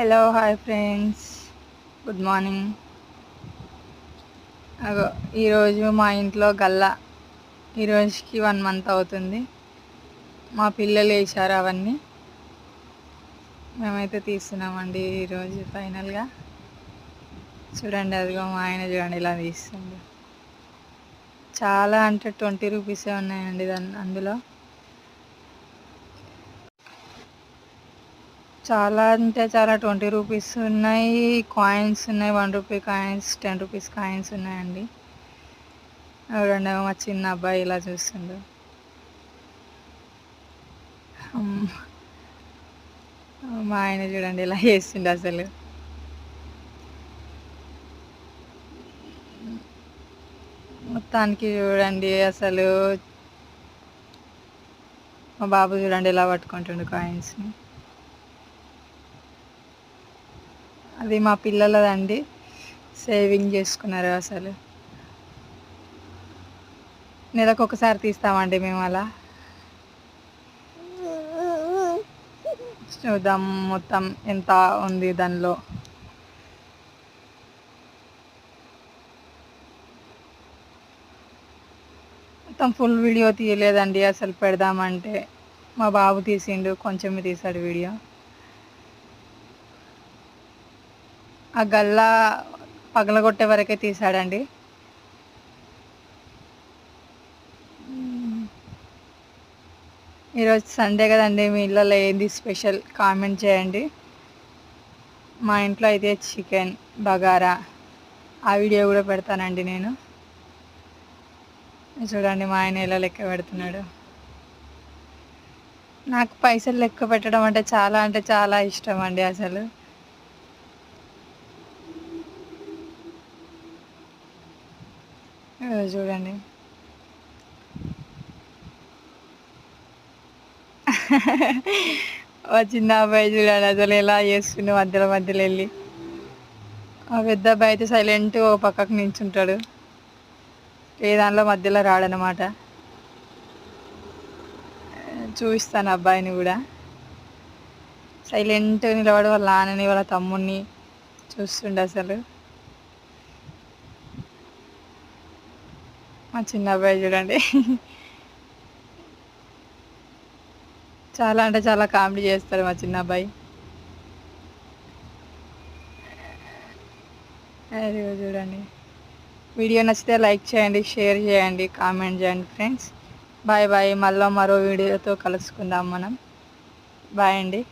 Hello hi friends good morning అగో ఈరోజు మా ఇంట్లో గల్ల. ఈరోజుకి వన్ మంత్ అవుతుంది. మా పిల్లలు వేసారు అవన్నీ. మేమైతే తీస్తున్నామండి ఈరోజు ఫైనల్గా చూడండి అదిగో మా ఆయన చూడండి ఇలా తీస్తుంది చాలా అంటే ట్వంటీ రూపీసే ఉన్నాయండి దాని అందులో. చాలా అంటే చాలా ట్వంటీ రూపీస్ ఉన్నాయి. కాయిన్స్ ఉన్నాయి. One rupee coins ten rupees coins ఉన్నాయండి. చూడండి మా చిన్న అబ్బాయి ఇలా చూస్తుండు. మా ఆయన చూడండి ఇలా చేస్తుండే అసలు. మొత్తానికి చూడండి అసలు. మా బాబు చూడండి ఇలా పట్టుకుంటుండు కాయిన్స్ని. అది మా పిల్లలదండి. సేవింగ్ చేసుకున్నారు అసలు. నెలకు ఒకసారి తీస్తామండి మేము అలా. చూద్దాం మొత్తం ఎంత ఉంది దానిలో. మొత్తం ఫుల్ వీడియో తీయలేదండి అసలు పెడదామంటే. మా బాబు తీసిండు కొంచెమే తీసాడు వీడియో. ఆ గల్లా పగలగొట్టే వరకే తీసాడండి ఈరోజు సండే కదండి మీ ఇళ్ళలో ఏంది స్పెషల్ కామెంట్ చేయండి. మా ఇంట్లో అయితే చికెన్ బగారా ఆ వీడియో కూడా పెడతానండి నేను. చూడండి మా ఆయన ఎలా లెక్క పెడుతున్నాడు. నాకు పైసలు లెక్క పెట్టడం అంటే చాలా అంటే చాలా ఇష్టం అండి అసలు. చూడండి. ఆ చిన్న అబ్బాయి చూడండి అసలు ఎలా చేస్తుండే మధ్యలో మధ్యలో వెళ్ళి. ఆ పెద్ద అబ్బాయి అయితే సైలెంట్ ఓ పక్కకు నించుంటాడు ఏ దానిలో మధ్యలో రాడనమాట చూపిస్తాను అబ్బాయిని కూడా. సైలెంట్ నిలబడి వాళ్ళ నాన్నని వాళ్ళ తమ్ముడిని చూస్తుండే అసలు. మా చిన్న అబ్బాయి చూడండి. చాలా అంటే చాలా కామెడీ చేస్తారు మా చిన్న అబ్బాయి. అదే చూడండి. వీడియో నచ్చితే లైక్ చేయండి షేర్ చేయండి కామెంట్ చేయండి ఫ్రెండ్స్. Bye bye. మళ్ళీ మరో వీడియోతో కలుసుకుందాం మనం. బాయ్ అండి.